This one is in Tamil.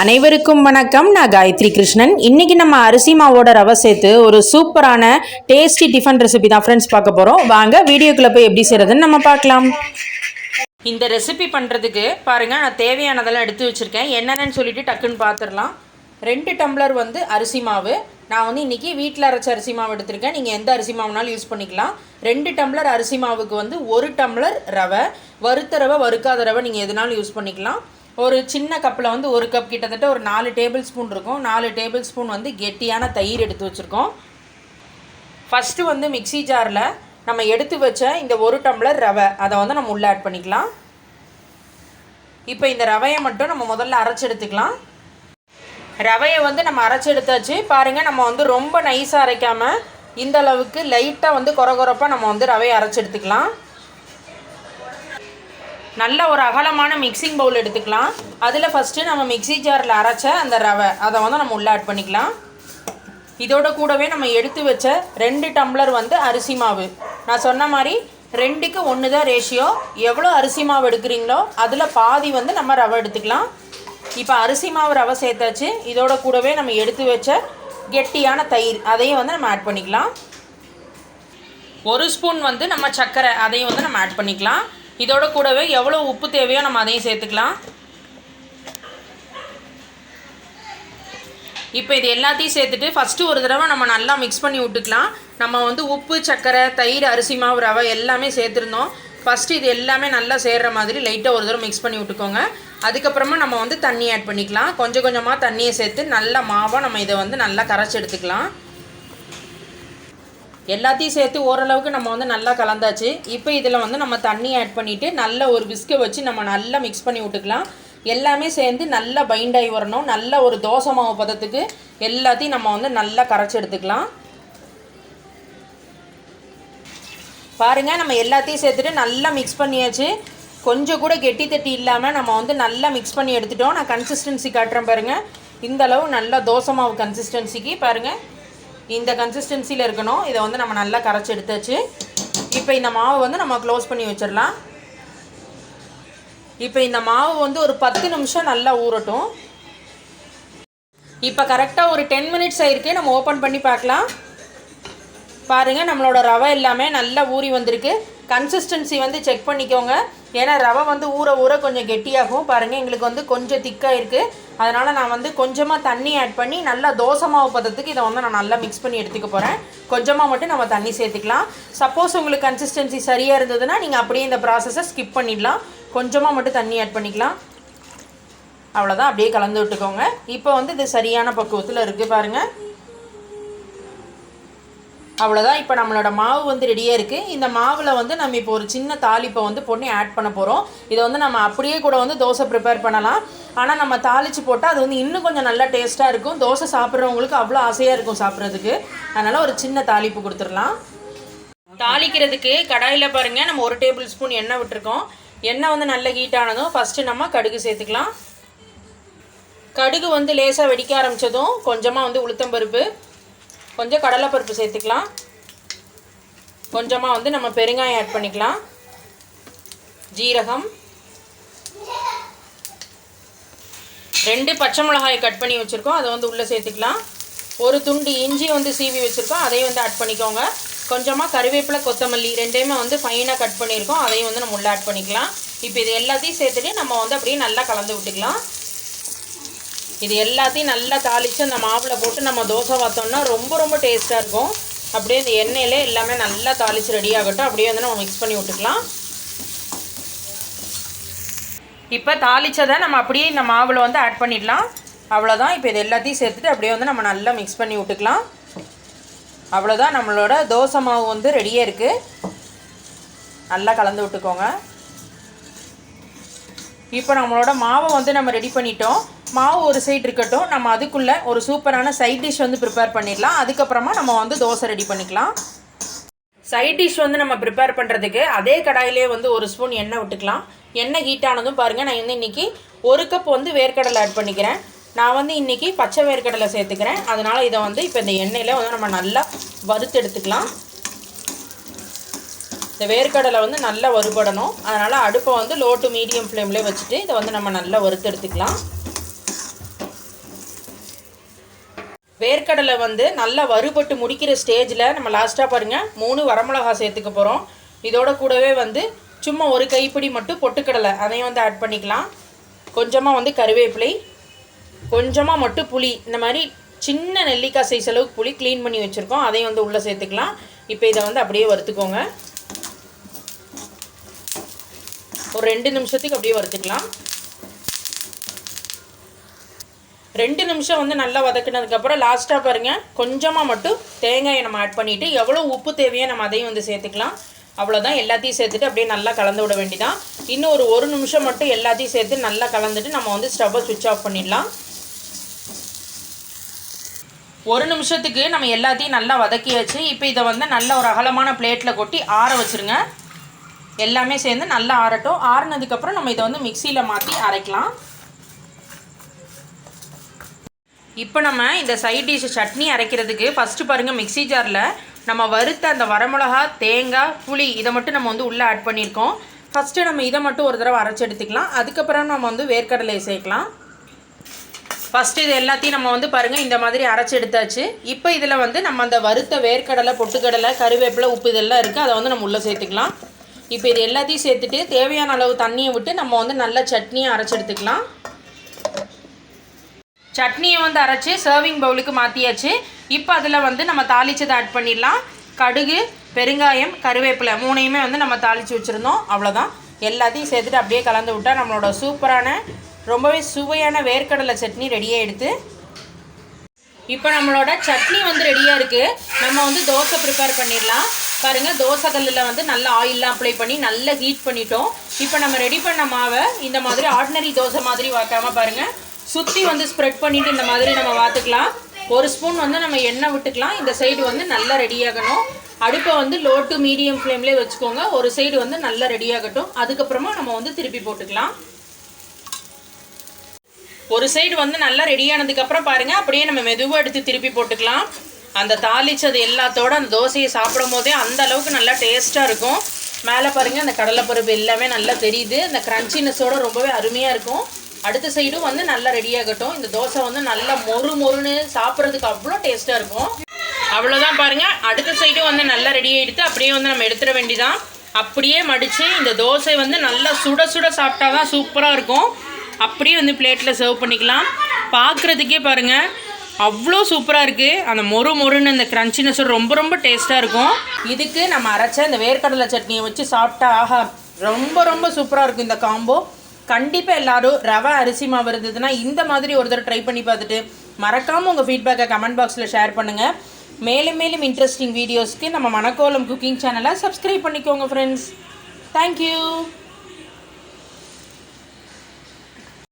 அனைவருக்கும் வணக்கம். நான் காயத்ரி கிருஷ்ணன். இன்னைக்கு நம்ம அரிசி மாவோட ரவை சேர்த்து ஒரு சூப்பரான டேஸ்டி டிஃபன் ரெசிபி தான் ஃப்ரெண்ட்ஸ் பார்க்க போகிறோம் வாங்க வீடியோக்குள்ளே போய் எப்படி செய்கிறதுன்னு நம்ம பார்க்கலாம். இந்த ரெசிபி பண்ணுறதுக்கு பாருங்கள் நான் தேவையானதெல்லாம் எடுத்து வச்சுருக்கேன். என்னென்னு சொல்லிட்டு டக்குன்னு பார்த்துடலாம் ரெண்டு டம்ளர் வந்து அரிசி மாவு. நான் வந்து இன்றைக்கி வீட்டில் அரைச்ச அரிசி மாவு எடுத்திருக்கேன். நீங்கள் எந்த அரிசி மாவுனாலும் யூஸ் பண்ணிக்கலாம். ரெண்டு டம்ளர் அரிசி மாவுக்கு வந்து ஒரு டம்ளர் ரவை. வறுத்த ரவை வறுக்காத ரவை நீங்கள் எதுனாலும் யூஸ் பண்ணிக்கலாம். ஒரு சின்ன கப்பில் வந்து ஒரு கப் கிட்டத்தட்ட ஒரு நாலு டேபிள் ஸ்பூன் இருக்கும். நாலு டேபிள் ஸ்பூன் வந்து கெட்டியான தயிர் எடுத்து வச்சுருக்கோம். ஃபஸ்ட்டு வந்து மிக்ஸி ஜாரில் நம்ம எடுத்து வச்ச இந்த ஒரு டம்ளர் ரவை அதை வந்து நம்ம உள்ளே ஆட் பண்ணிக்கலாம். இப்போ இந்த ரவையை மட்டும் நம்ம முதல்ல அரைச்சி எடுத்துக்கலாம். ரவையை வந்து நம்ம அரைச்சி எடுத்தாச்சு. பாருங்கள் நம்ம வந்து ரொம்ப நைஸாக அரைக்காமல் இந்த அளவுக்கு லைட்டாக வந்து கொர கொரப்பாக நம்ம வந்து ரவையை அரைச்சி எடுத்துக்கலாம். நல்ல ஒரு அகலமான மிக்சிங் பவுல் எடுத்துக்கலாம். அதில் ஃபஸ்ட்டு நம்ம மிக்ஸி ஜாரில் அரைச்ச அந்த ரவை அதை வந்து நம்ம உள்ளே ஆட் பண்ணிக்கலாம். இதோட கூடவே நம்ம எடுத்து வச்ச ரெண்டு டம்ளர் வந்து அரிசி மாவு. நான் சொன்ன மாதிரி ரெண்டுக்கு ஒன்று தான் ரேஷியோ எவ்வளோ அரிசி மாவு எடுக்கிறீங்களோ அதில் பாதி வந்து நம்ம ரவை எடுத்துக்கலாம். இப்போ அரிசி மாவு ரவை சேர்த்தாச்சு. இதோட கூடவே நம்ம எடுத்து வச்ச கெட்டியான தயிர் அதையும் வந்து நம்ம ஆட் பண்ணிக்கலாம். ஒரு ஸ்பூன் வந்து நம்ம சர்க்கரை அதையும் வந்து நம்ம ஆட் பண்ணிக்கலாம். இதோட கூடவே எவ்வளோ உப்பு தேவையோ நம்ம அதையும் சேர்த்துக்கலாம். இப்போ இது எல்லாத்தையும் சேர்த்துட்டு ஃபஸ்ட்டு ஒரு தடவை நம்ம நல்லா மிக்ஸ் பண்ணி விட்டுக்கலாம். நம்ம வந்து உப்பு சர்க்கரை தயிர் அரிசி மாவு ரவை எல்லாமே சேர்த்துருந்தோம். ஃபஸ்ட்டு இது எல்லாமே நல்லா சேர்கிற மாதிரி லைட்டாக ஒரு தடவை மிக்ஸ் பண்ணி விட்டுக்கோங்க. அதுக்கப்புறமா நம்ம வந்து தண்ணி ஆட் பண்ணிக்கலாம். கொஞ்சம் கொஞ்சமாக தண்ணியை சேர்த்து நல்ல மாவாக நம்ம இதை வந்து நல்லா கரைச்சி எடுத்துக்கலாம். எல்லாத்தையும் சேர்த்து ஓரளவுக்கு நம்ம வந்து நல்லா கலந்தாச்சு. இப்போ இதில் வந்து நம்ம தண்ணி ஆட் பண்ணிவிட்டு நல்ல ஒரு விஸ்கை வச்சு நம்ம நல்லா மிக்ஸ் பண்ணி விட்டுக்கலாம். எல்லாமே சேர்ந்து நல்லா பைண்ட் ஆகி வரணும். நல்ல ஒரு தோசை மாவு பதத்துக்கு எல்லாத்தையும் நம்ம வந்து நல்லா கரைச்சி எடுத்துக்கலாம். பாருங்கள் நம்ம எல்லாத்தையும் சேர்த்துட்டு நல்லா மிக்ஸ் பண்ணியாச்சு. கொஞ்சம் கூட கெட்டி தட்டி இல்லாமல் நம்ம வந்து நல்லா மிக்ஸ் பண்ணி எடுத்துட்டோம். நான் கன்சிஸ்டன்சி காட்டுறேன் பாருங்கள் இந்த அளவு நல்லா தோசை மாவு கன்சிஸ்டன்சிக்கு பாருங்கள் இந்த கன்சிஸ்டன்சியில் இருக்கணும். இதை வந்து நம்ம நல்லா கரைச்சி எடுத்தாச்சு. இப்போ இந்த மாவு வந்து நம்ம க்ளோஸ் பண்ணி வச்சிடலாம். இப்போ இந்த மாவு வந்து ஒரு பத்து நிமிஷம் நல்லா ஊறட்டும். இப்போ கரெக்டாக ஒரு டென் மினிட்ஸ் ஆயிருக்கு. நம்ம ஓப்பன் பண்ணி பார்க்கலாம். பாருங்கள் நம்மளோட ரவை எல்லாமே நல்லா ஊறி வந்திருக்கு. கன்சிஸ்டன்சி வந்து செக் பண்ணிக்கோங்க. ஏன்னா ரவை வந்து ஊற ஊற கொஞ்சம் கெட்டியாகும். பாருங்கள் எங்களுக்கு வந்து கொஞ்சம் திக்காக இருக்குது அதனால் நான் வந்து கொஞ்சமாக தண்ணி ஆட் பண்ணி நல்லா தோசை மாவு பதத்துக்கு இதை வந்து நான் நல்லா மிக்ஸ் பண்ணி எடுத்துக்க போகிறேன் கொஞ்சமாக மட்டும் நம்ம தண்ணி சேர்த்துக்கலாம். சப்போஸ் உங்களுக்கு கன்சிஸ்டன்சி சரியாக இருந்ததுன்னா நீங்கள் அப்படியே இந்த ப்ராசஸை ஸ்கிப் பண்ணிடலாம். கொஞ்சமாக மட்டும் தண்ணி ஆட் பண்ணிக்கலாம். அவ்வளோதான் அப்படியே கலந்து விட்டுக்கோங்க. இப்போ வந்து இது சரியான பக்குவத்தில் இருக்குது பாருங்கள் அவ்வளோதான் இப்போ நம்மளோட மாவு வந்து ரெடியாக இருக்குது இந்த மாவில் வந்து நம்ம இப்போ ஒரு சின்ன தாளிப்பை வந்து பொண்ணு ஆட் பண்ண போகிறோம் இதை வந்து நம்ம அப்படியே கூட வந்து தோசை ப்ரிப்பேர் பண்ணலாம். ஆனால் நம்ம தாளித்து போட்டால் அது வந்து இன்னும் கொஞ்சம் நல்லா டேஸ்ட்டாக இருக்கும். தோசை சாப்பிட்றவங்களுக்கு அவ்வளோ ஆசையாக இருக்கும் சாப்பிட்றதுக்கு. அதனால் ஒரு சின்ன தாளிப்பு கொடுத்துடலாம். தாளிக்கிறதுக்கு கடாயில் பாருங்கள் நம்ம ஒரு டேபிள் ஸ்பூன் எண்ணெய் விட்டுருக்கோம். எண்ணெய் வந்து நல்ல ஹீட் ஆனதும் ஃபஸ்ட்டு நம்ம கடுகு சேர்த்துக்கலாம். கடுகு வந்து லேசாக வெடிக்க ஆரம்பித்ததும் கொஞ்சமாக வந்து உளுத்தம்பருப்பு கொஞ்சம் கடலைப்பருப்பு சேர்த்துக்கலாம். கொஞ்சமாக வந்து நம்ம பெருங்காயம் ஆட் பண்ணிக்கலாம். ஜீரகம். ரெண்டு பச்சை மிளகாயை கட் பண்ணி வச்சுருக்கோம். அதை வந்து உள்ளே சேர்த்துக்கலாம். ஒரு துண்டு இஞ்சி வந்து சீவி வச்சுருக்கோம். அதையும் வந்து ஆட் பண்ணிக்கோங்க. கொஞ்சமாக கருவேப்பிலை கொத்தமல்லி ரெண்டையுமே வந்து ஃபைனாக கட் பண்ணியிருக்கோம். அதையும் வந்து நம்ம உள்ளே ஆட் பண்ணிக்கலாம். இப்போ இது எல்லாத்தையும் சேர்த்துட்டு நம்ம வந்து அப்படியே நல்லா கலந்து விட்டுக்கலாம். இது எல்லாத்தையும் நல்லா தாளித்து அந்த மாவில் போட்டு நம்ம தோசை பார்த்தோம்னா ரொம்ப ரொம்ப டேஸ்ட்டாக இருக்கும். அப்படியே இந்த எண்ணெயிலே எல்லாமே நல்லா தாளித்து ரெடி ஆகட்டும். அப்படியே வந்து நம்ம மிக்ஸ் பண்ணி விட்டுக்கலாம். இப்போ தாளித்ததை நம்ம அப்படியே இந்த மாவில் வந்து ஆட் பண்ணிடலாம். அவ்வளோதான் இப்போ இது எல்லாத்தையும் சேர்த்துட்டு அப்படியே வந்து நம்ம நல்லா மிக்ஸ் பண்ணி விட்டுக்கலாம். அவ்வளோதான் நம்மளோட தோசை மாவு வந்து ரெடியாக இருக்குது நல்லா கலந்து விட்டுக்கோங்க. இப்போ நம்மளோட மாவை வந்து நம்ம ரெடி பண்ணிட்டோம். மாவு ஒரு சைடு இருக்கட்டும் நம்ம அதுக்குள்ளே ஒரு சூப்பரான சைட் டிஷ் வந்து ப்ரிப்பேர் பண்ணிடலாம். அதுக்கப்புறமா நம்ம வந்து தோசை ரெடி பண்ணிக்கலாம். சைட் டிஷ் வந்து நம்ம ப்ரிப்பேர் பண்ணுறதுக்கு அதே கடாயிலே வந்து ஒரு ஸ்பூன் எண்ணெய் விட்டுக்கலாம். எண்ணெய் ஹீட் ஆனதும் பாருங்கள் நான் வந்து இன்றைக்கி ஒரு கப் வந்து வேர்க்கடலை ஆட் பண்ணிக்கிறேன். நான் வந்து இன்றைக்கி பச்சை வேர்க்கடலை சேர்த்துக்கிறேன். அதனால் இதை வந்து இப்போ இந்த எண்ணெயில் வந்து நம்ம நல்லா வறுத்து எடுத்துக்கலாம். இந்த வேர்க்கடலை வந்து நல்லா வறுபடணும். அதனால் அடுப்பை வந்து லோ டு மீடியம் ஃப்ளேம்லேயே வச்சுட்டு இதை வந்து நம்ம நல்லா வறுத்து எடுத்துக்கலாம். வேர்க்கடலை வந்து நல்லா வறுபட்டு முடிக்கிற ஸ்டேஜில் நம்ம லாஸ்ட்டாக பாருங்கள் மூணு வரமிளகா சேர்த்துக்க போகிறோம் இதோட கூடவே வந்து சும்மா ஒரு கைப்பிடி மட்டும் பொட்டுக்கடலை அதையும் வந்து ஆட் பண்ணிக்கலாம். கொஞ்சமாக வந்து கருவேப்பிலை கொஞ்சமாக மட்டும் புளி இந்த மாதிரி சின்ன நெல்லிக்காய் சைஸ் அளவுக்கு புளி க்ளீன் பண்ணி வச்சுருக்கோம். அதையும் வந்து உள்ளே சேர்த்துக்கலாம். இப்போ இதை வந்து அப்படியே வறுத்துக்கோங்க. ஒரு ரெண்டு நிமிஷத்துக்கு அப்படியே வறுத்துக்கலாம். ரெண்டு நிமிஷம் வந்து நல்லா வதக்கினதுக்கப்புறம் லாஸ்ட்டாக பாருங்கள் கொஞ்சமாக மட்டும் தேங்காயை நம்ம ஆட் பண்ணிவிட்டு எவ்வளோ உப்பு தேவையோ நம்ம அதையும் வந்து சேர்த்துக்கலாம். அவ்வளோதான் எல்லாத்தையும் சேர்த்துட்டு அப்படியே நல்லா கலந்து விட வேண்டிதான். இன்னும் ஒரு ஒரு நிமிஷம் மட்டும் எல்லாத்தையும் சேர்த்து நல்லா கலந்துட்டு நம்ம வந்து ஸ்டவ்வை சுவிட்ச் ஆஃப் பண்ணிடலாம். ஒரு நிமிஷத்துக்கு நம்ம எல்லாத்தையும் நல்லா வதக்கியாச்சு. இப்போ இதை வந்து நல்ல ஒரு அகலமான பிளேட்டில் கொட்டி ஆற வச்சுருங்க. எல்லாமே சேர்ந்து நல்லா ஆறட்டும். ஆறுனதுக்கப்புறம் நம்ம இதை வந்து மிக்சியில் மாற்றி அரைக்கலாம். இப்போ நம்ம இந்த சைட் டிஷ் சட்னி அரைக்கிறதுக்கு ஃபஸ்ட்டு பாருங்கள் மிக்ஸி ஜாரில் நம்ம வறுத்த அந்த வரமிளகா தேங்காய் புளி இதை மட்டும் நம்ம வந்து உள்ளே ஆட் பண்ணியிருக்கோம். ஃபஸ்ட்டு நம்ம இதை மட்டும் ஒரு தடவை அரைச்சி எடுத்துக்கலாம். அதுக்கப்புறம் நம்ம வந்து வேர்க்கடலை சேர்க்கலாம். ஃபஸ்ட்டு இது எல்லாத்தையும் நம்ம வந்து பாருங்கள் இந்த மாதிரி அரைச்சி எடுத்தாச்சு. இப்போ இதில் வந்து நம்ம அந்த வறுத்த வேர்க்கடலை பொட்டுக்கடலை கருவேப்பிலை உப்பு இதெல்லாம் இருக்குது அதை வந்து நம்ம உள்ளே சேர்த்துக்கலாம். இப்போ இது எல்லாத்தையும் சேர்த்துட்டு தேவையான அளவு தண்ணியை விட்டு நம்ம வந்து நல்ல சட்னியை அரைச்சி எடுத்துக்கலாம். சட்னியை வந்து அரைச்சி சர்விங் பவுலுக்கு மாற்றியாச்சு இப்போ அதில் வந்து நம்ம தாளிச்சதை ஆட் பண்ணிடலாம். கடுகு பெருங்காயம் கருவேப்பிலை மூணையுமே வந்து நம்ம தாளித்து வச்சுருந்தோம். அவ்வளோதான் எல்லாத்தையும் சேர்த்துட்டு அப்படியே கலந்து விட்டால் நம்மளோட சூப்பரான ரொம்பவே சுவையான வேர்க்கடலை சட்னி ரெடியாக எடுத்து இப்போ நம்மளோட சட்னி வந்து ரெடியாக இருக்குது நம்ம வந்து தோசை ப்ரிப்பேர் பண்ணிடலாம். பாருங்கள் தோசை கல்லில் வந்து நல்லா ஆயிலெலாம் அப்ளை பண்ணி நல்லா ஹீட் பண்ணிட்டோம். இப்போ நம்ம ரெடி பண்ண மாவை இந்த மாதிரி ஆர்டினரி தோசை மாதிரி வைக்காமல் பாருங்கள் சுற்றி வந்து ஸ்ப்ரெட் பண்ணிவிட்டு இந்த மாதிரி நம்ம வாத்துக்கலாம். ஒரு ஸ்பூன் வந்து நம்ம எண்ணெய் விட்டுக்கலாம். இந்த சைடு வந்து நல்லா ரெடியாகணும் அடுப்பை வந்து லோ டு மீடியம் ஃப்ளேம்லேயே வச்சுக்கோங்க. ஒரு சைடு வந்து நல்லா ரெடியாகட்டும் அதுக்கப்புறமா நம்ம வந்து திருப்பி போட்டுக்கலாம். ஒரு சைடு வந்து நல்லா ரெடியானதுக்கப்புறம் பாருங்கள் அப்படியே நம்ம மெதுவாக எடுத்து திருப்பி போட்டுக்கலாம். அந்த தாளிச்சது எல்லாத்தோட அந்த தோசையை சாப்பிடும் போதே அந்த அளவுக்கு நல்லா டேஸ்ட்டாக இருக்கும். மேலே பாருங்கள் அந்த கடலைப்பருப்பு எல்லாமே நல்லா தெரியுது. அந்த க்ரன்ச்சினஸோட ரொம்பவே அருமையாக இருக்கும். அடுத்த சைடும் வந்து நல்லா ரெடியாகட்டும் இந்த தோசை வந்து நல்லா மொறு மொறுன்னு சாப்பிட்றதுக்கு அவ்வளோ டேஸ்ட்டாக இருக்கும். அவ்வளோதான் பாருங்கள் அடுத்த சைடும் வந்து நல்லா ரெடி ஆகிடுத்து அப்படியே வந்து நம்ம எடுத்துட வேண்டிதான் அப்படியே மடித்து இந்த தோசை வந்து நல்லா சுட சுட சாப்பிட்டா தான் சூப்பராக இருக்கும். அப்படியே வந்து பிளேட்டில் சர்வ் பண்ணிக்கலாம். பார்க்குறதுக்கே பாருங்கள் அவ்வளோ சூப்பராக இருக்குது அந்த மொறு மொறுன்னு அந்த க்ரன்ச்சினஸ் ரொம்ப ரொம்ப டேஸ்ட்டாக இருக்கும். இதுக்கு நம்ம அரைச்ச இந்த வேர்க்கடலை சட்னியை வச்சு சாப்பிட்டா ஆஹா ரொம்ப ரொம்ப சூப்பராக இருக்கும் இந்த காம்போ கண்டிப்பாக எல்லாரும் ரவை அரிசி மாவு இருந்ததுன்னா இந்த மாதிரி ஒரு தடவை ட்ரை பண்ணி பார்த்துட்டு மறக்காமல் உங்கள் ஃபீட்பேக்கை கமெண்ட் பாக்ஸில் ஷேர் பண்ணுங்கள் மேலும் மேலும் இன்ட்ரெஸ்டிங் வீடியோஸ்க்கு நம்ம மணக்கோலம் குக்கிங் சேனலை சப்ஸ்கிரைப் பண்ணிக்கோங்க ஃப்ரெண்ட்ஸ் தேங்க்யூ